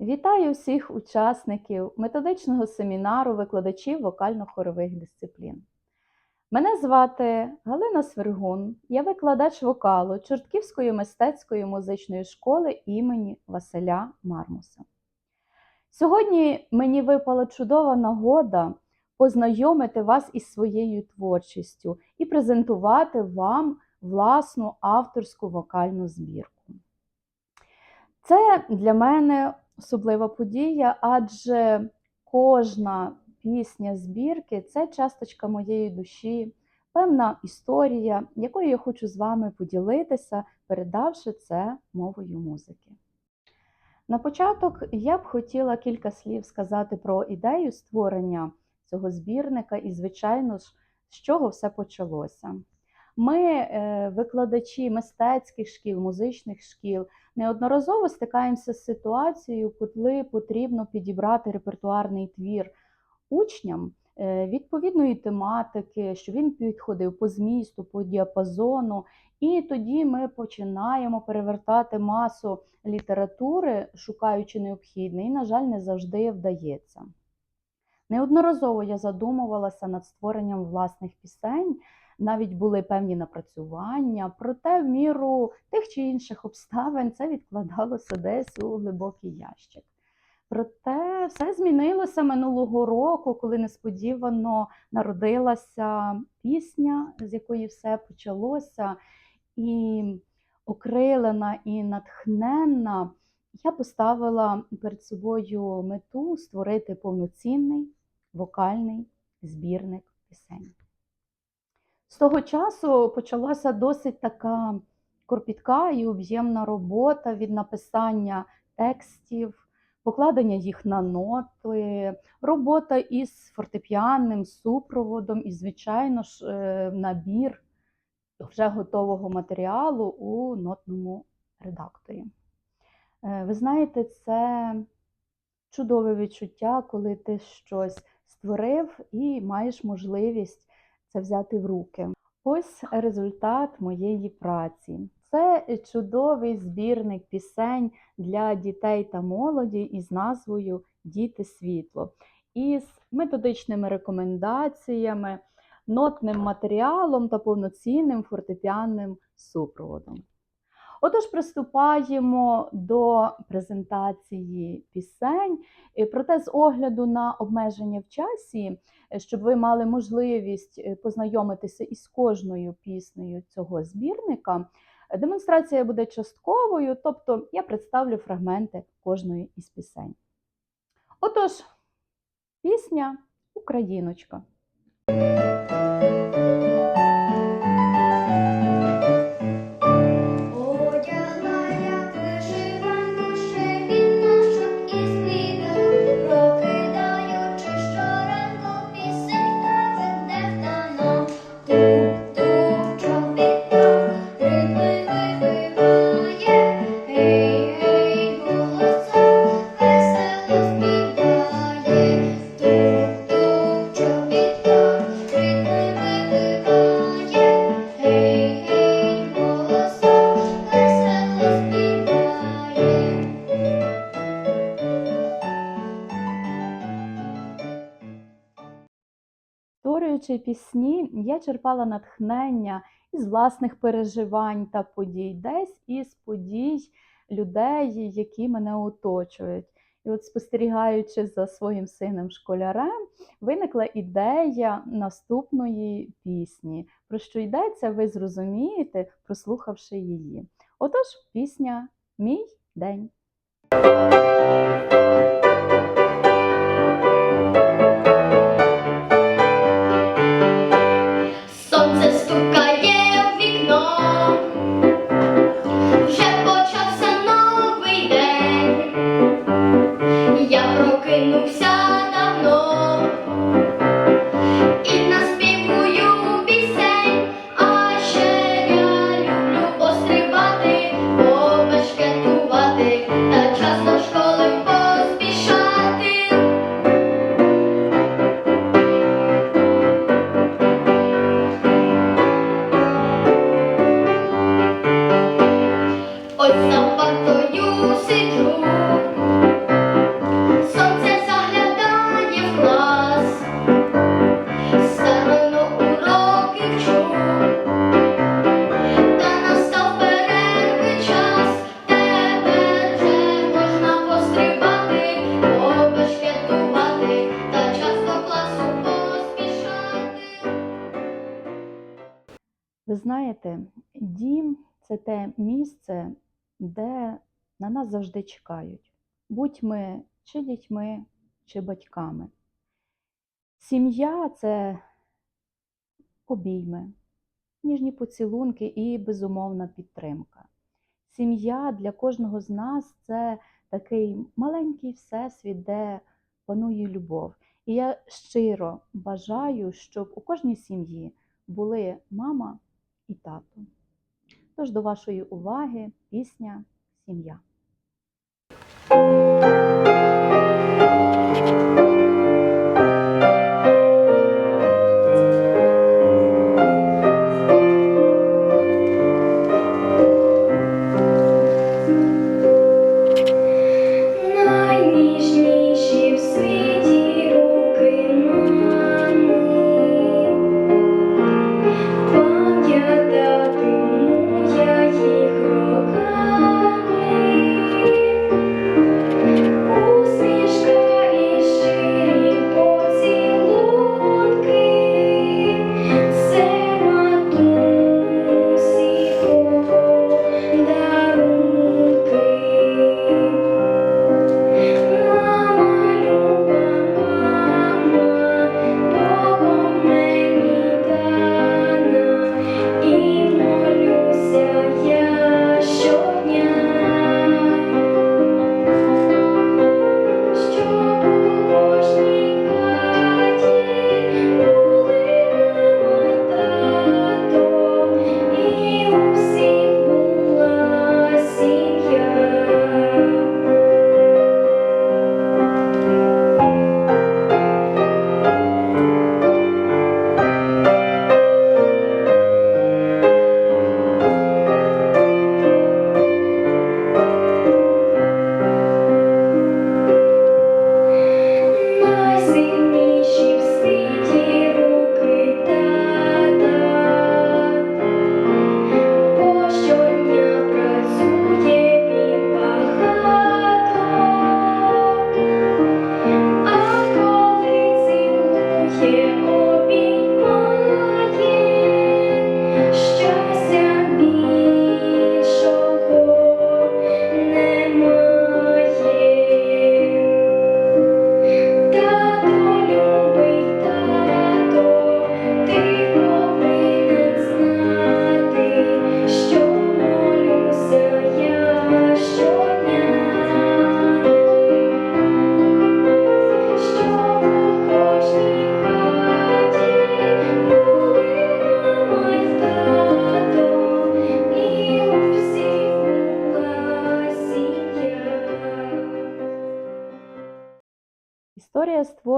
Вітаю всіх учасників методичного семінару викладачів вокально-хорових дисциплін. Мене звати Галина Свергун, я викладач вокалу Чортківської мистецької музичної школи імені Василя Мармуса. Сьогодні мені випала чудова нагода познайомити вас із своєю творчістю і презентувати вам власну авторську вокальну збірку. Це для мене особлива подія, адже кожна пісня збірки це часточка моєї душі, певна історія, якою я хочу з вами поділитися, передавши це мовою музики. На початок я б хотіла кілька слів сказати про ідею створення цього збірника і, звичайно ж, з чого все почалося. Ми, е, викладачі мистецьких шкіл, музичних шкіл, неодноразово стикаємося з ситуацією, коли потрібно підібрати репертуарний твір учням е, відповідної тематики, що він підходив по змісту, по діапазону. І тоді ми починаємо перевертати масу літератури, шукаючи необхідне, і, на жаль, не завжди вдається. Неодноразово я задумувалася над створенням власних пісень, навіть були певні напрацювання, проте в міру тих чи інших обставин це відкладалося десь у глибокий ящик. Проте все змінилося минулого року, коли несподівано народилася пісня, з якої все почалося. І окрилена і натхненна, я поставила перед собою мету створити повноцінний вокальний збірник пісень. Того часу почалася досить така кропітка і об'ємна робота від написання текстів, покладення їх на ноти, робота із фортепіанним супроводом і, звичайно ж, е, набір вже готового матеріалу у нотному редакторі. Е, ви знаєте, це чудове відчуття, коли ти щось створив і маєш можливість це взяти в руки. Ось результат моєї праці. Це чудовий збірник пісень для дітей та молоді із назвою Діти світло, із методичними рекомендаціями, нотним матеріалом та повноцінним фортепіанним супроводом. Отож, приступаємо до презентації пісень, проте з огляду на обмеження в часі, щоб ви мали можливість е, познайомитися із кожною піснею цього збірника, демонстрація буде частковою, тобто я представлю фрагменти кожної із пісень. Отож, пісня Україночка. Створюючи пісні, я черпала натхнення із власних переживань та подій, десь із подій людей, які мене оточують. І от спостерігаючи за своїм сином школярем, виникла ідея наступної пісні. Про що йдеться, ви зрозумієте, прослухавши її. Отож, пісня Мій день. Будь ми чи дітьми, чи батьками. Сім'я це обійми, ніжні поцілунки і безумовна підтримка. Сім'я для кожного з нас це такий маленький всесвіт, де панує любов. І я щиро бажаю, щоб у кожній сім'ї були мама і тато. Тож до вашої уваги пісня Сім'я.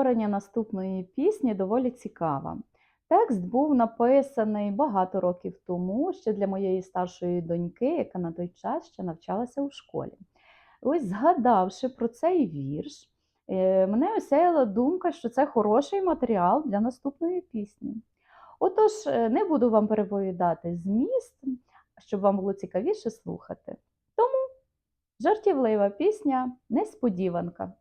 Створення наступної пісні доволі цікава. Текст був написаний багато років тому, ще для моєї старшої доньки, яка на той час ще навчалася у школі. Ось, згадавши про цей вірш, е, мене осяяла думка, що це хороший матеріал для наступної пісні. Отож, е, не буду вам переповідати зміст, щоб вам було цікавіше слухати. Тому жартівлива пісня Несподіванка.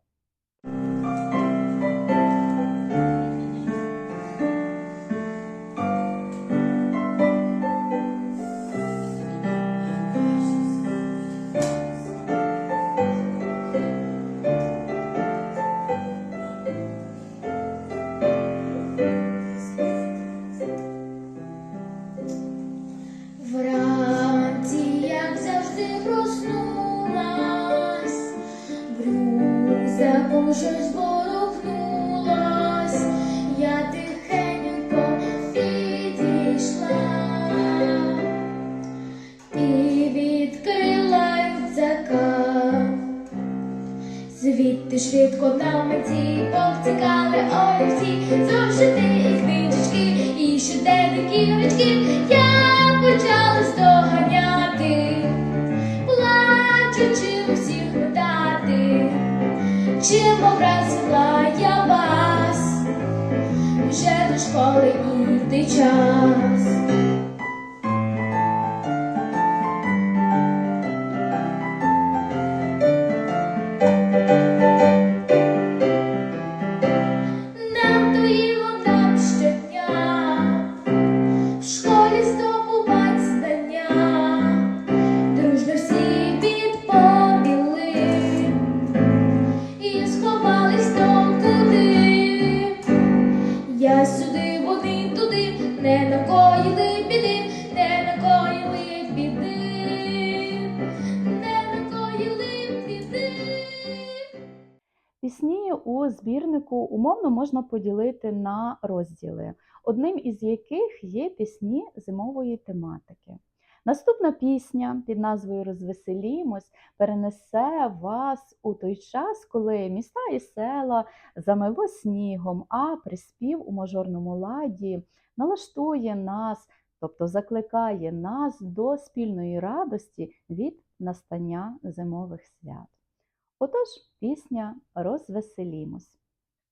Можна поділити на розділи, одним із яких є пісні зимової тематики. Наступна пісня під назвою Розвеселімось перенесе вас у той час, коли міста і села замело снігом, а приспів у мажорному ладі налаштує нас, тобто закликає нас до спільної радості від настання зимових свят. Отож, пісня Розвеселімось.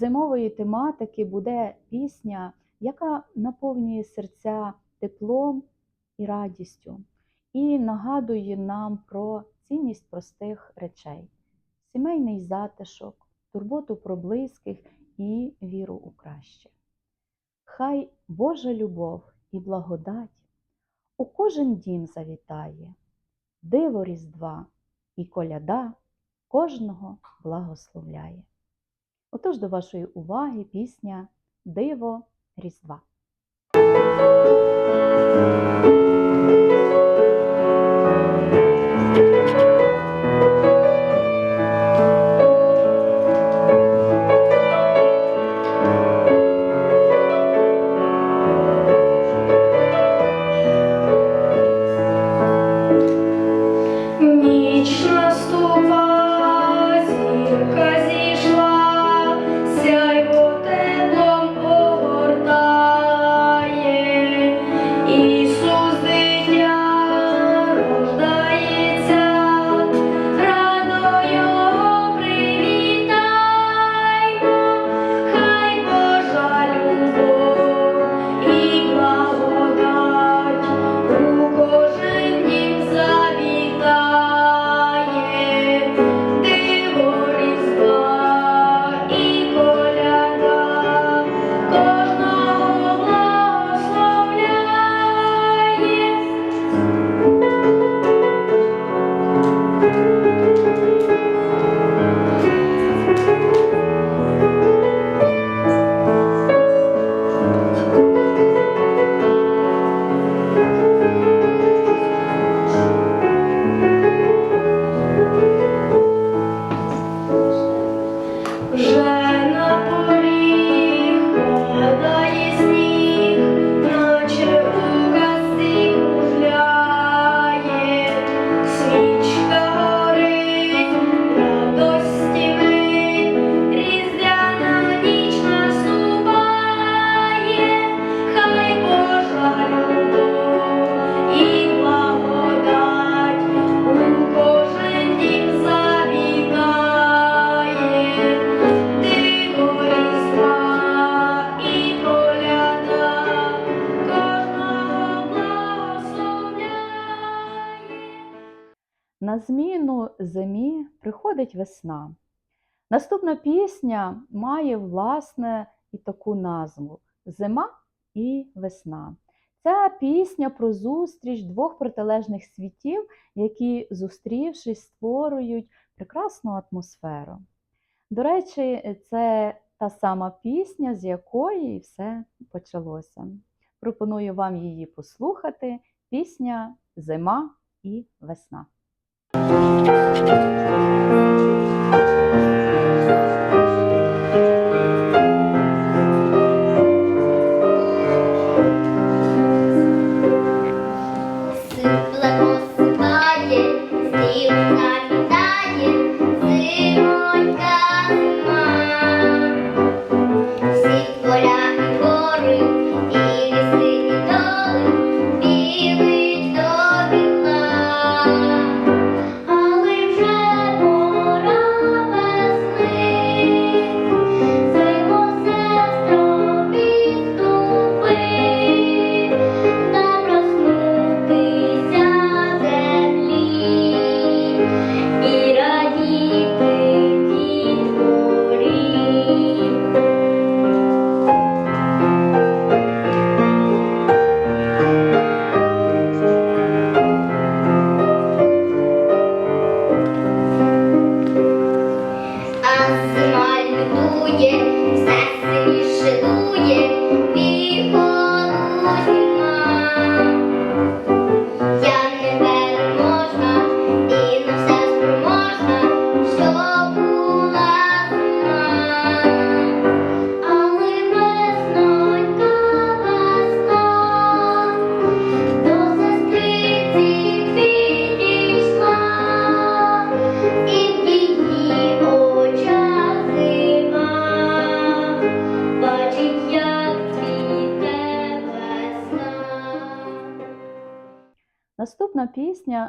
зимової тематики буде пісня, яка наповнює серця теплом і радістю, і нагадує нам про цінність простих речей, сімейний затишок, турботу про близьких і віру у краще. Хай Божа любов і благодать у кожен дім завітає, диво Різдва і коляда кожного благословляє. Отож до вашої уваги пісня Диво Різдва. приходить весна. Наступна пісня має, власне, і таку назву Зима і весна. Це пісня про зустріч двох протилежних світів, які, зустрівшись, створюють прекрасну атмосферу. До речі, це та сама пісня, з якої все почалося. Пропоную вам її послухати. Пісня Зима і весна.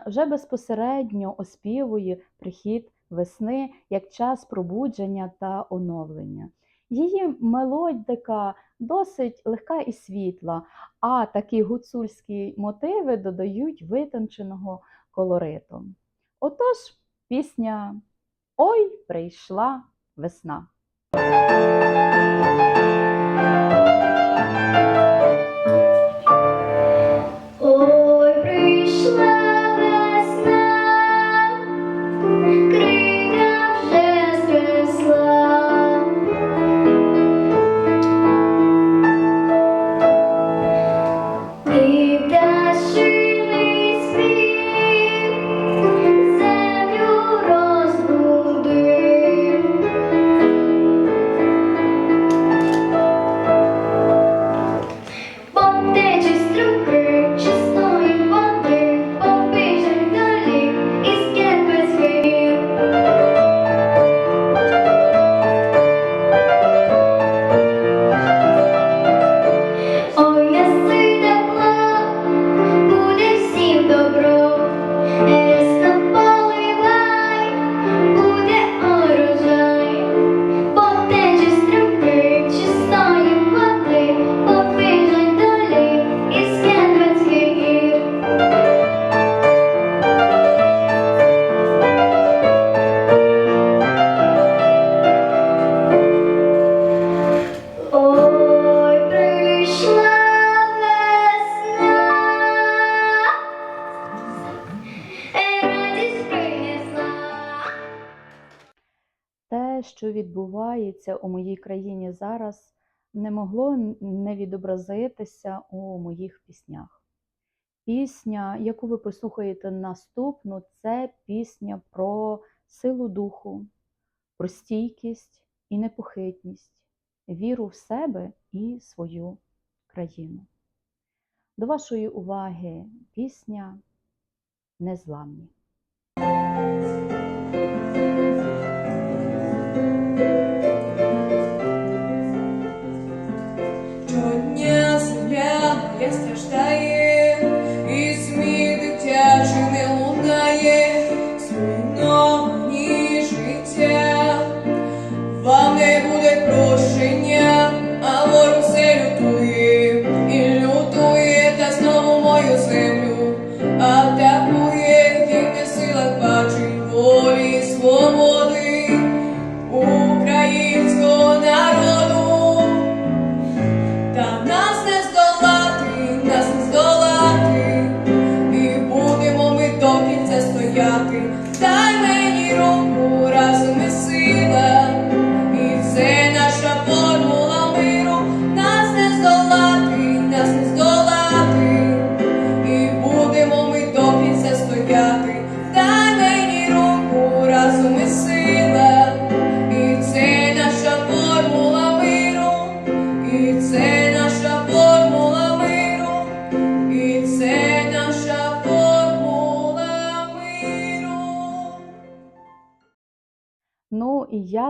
вже безпосередньо оспівує прихід весни як час пробудження та оновлення. Її мелодика досить легка і світла, а такі гуцульські мотиви додають витонченого колориту. Отож, пісня Ой прийшла весна. могло не відобразитися у моїх піснях. Пісня, яку ви прослухаєте наступну, це пісня про силу духу, про стійкість і непохитність, віру в себе і свою країну. До вашої уваги пісня незламні.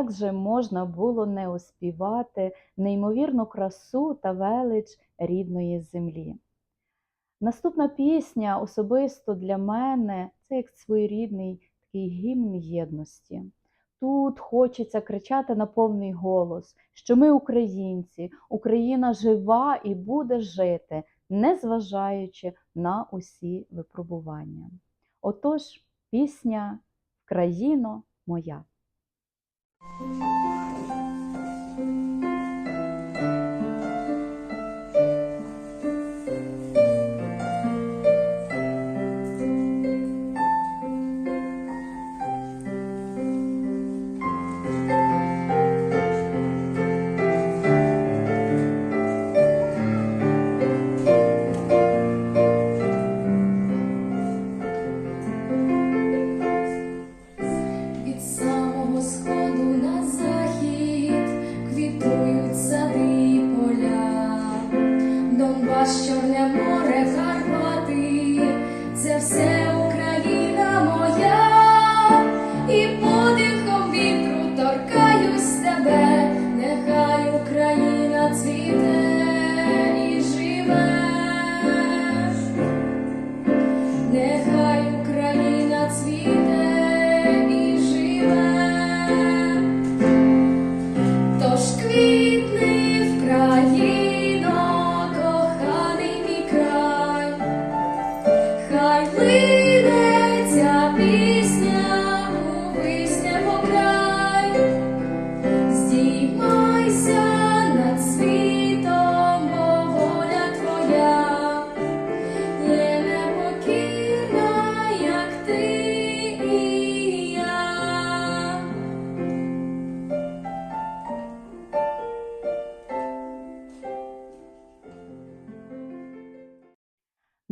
Як же можна було не оспівати неймовірну красу та велич рідної землі? Наступна пісня особисто для мене це як своєрідний такий гімн єдності. Тут хочеться кричати на повний голос, що ми українці, Україна жива і буде жити, незважаючи на усі випробування. Отож, пісня Країно моя. Від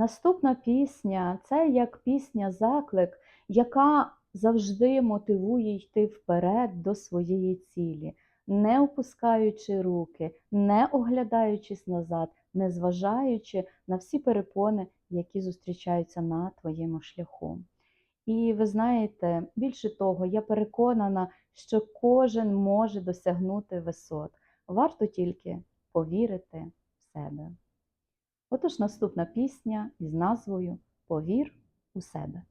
Наступна пісня це як пісня заклик, яка завжди мотивує йти вперед до своєї цілі, не опускаючи руки, не оглядаючись назад, не зважаючи на всі перепони, які зустрічаються на твоєму шляху. І ви знаєте, більше того, я переконана, що кожен може досягнути висот. Варто тільки повірити в себе. Отож, наступна пісня із назвою Повір у себе.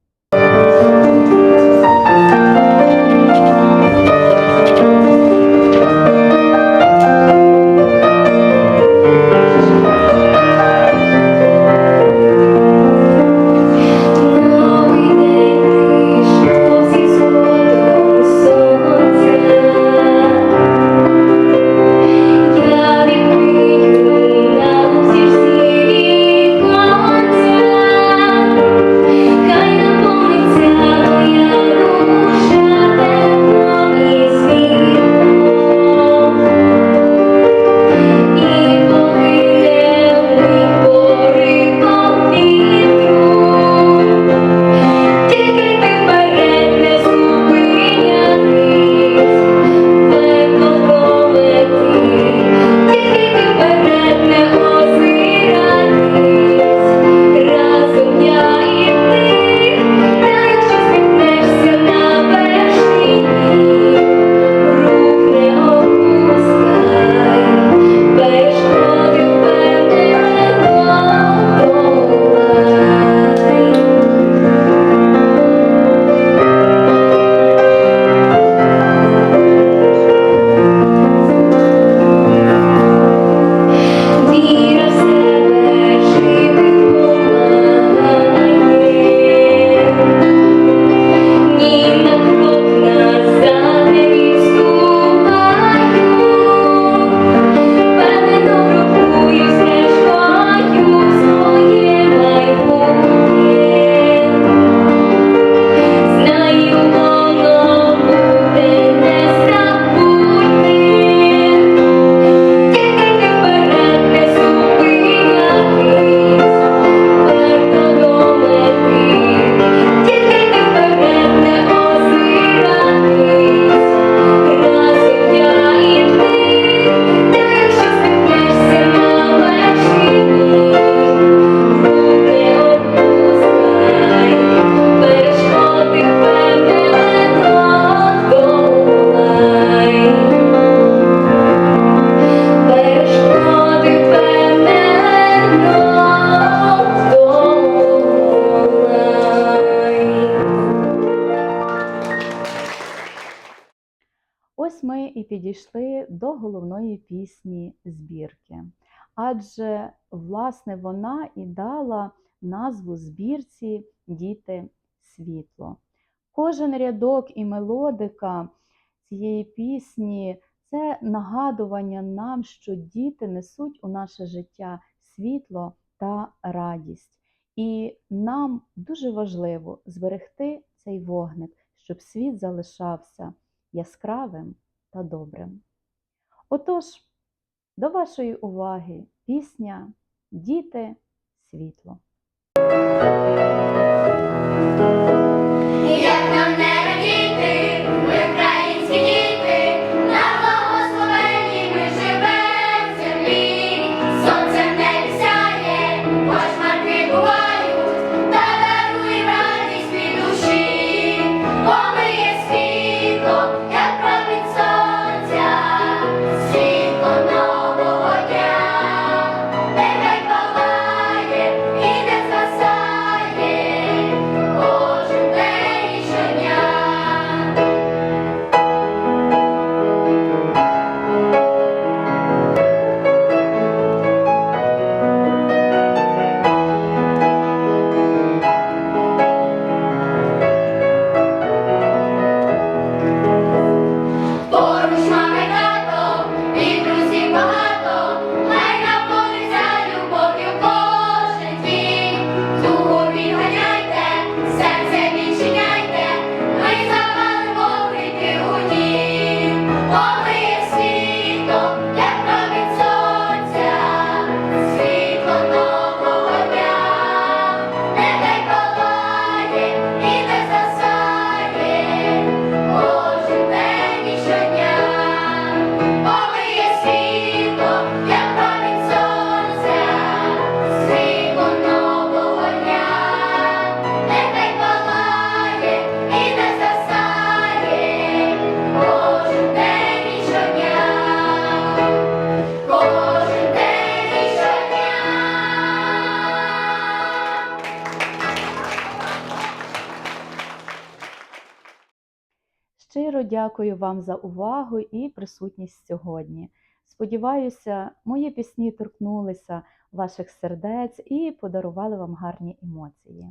Пісні збірки. Адже, власне, вона і дала назву збірці Діти світло. Кожен рядок і мелодика цієї пісні це нагадування нам, що діти несуть у наше життя світло та радість. І нам дуже важливо зберегти цей вогник, щоб світ залишався яскравим та добрим. Отож, до вашої уваги пісня Діти світло. Дякую вам за увагу і присутність сьогодні. Сподіваюся, мої пісні торкнулися ваших сердець і подарували вам гарні емоції.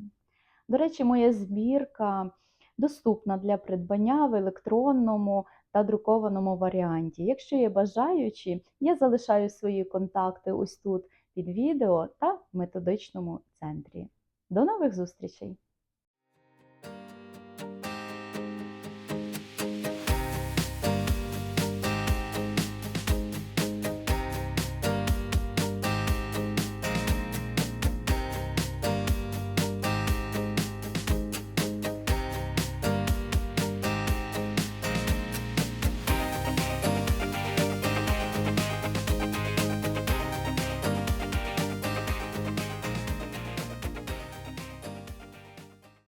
До речі, моя збірка доступна для придбання в електронному та друкованому варіанті. Якщо є бажаючі, я залишаю свої контакти ось тут під відео та в методичному центрі. До нових зустрічей!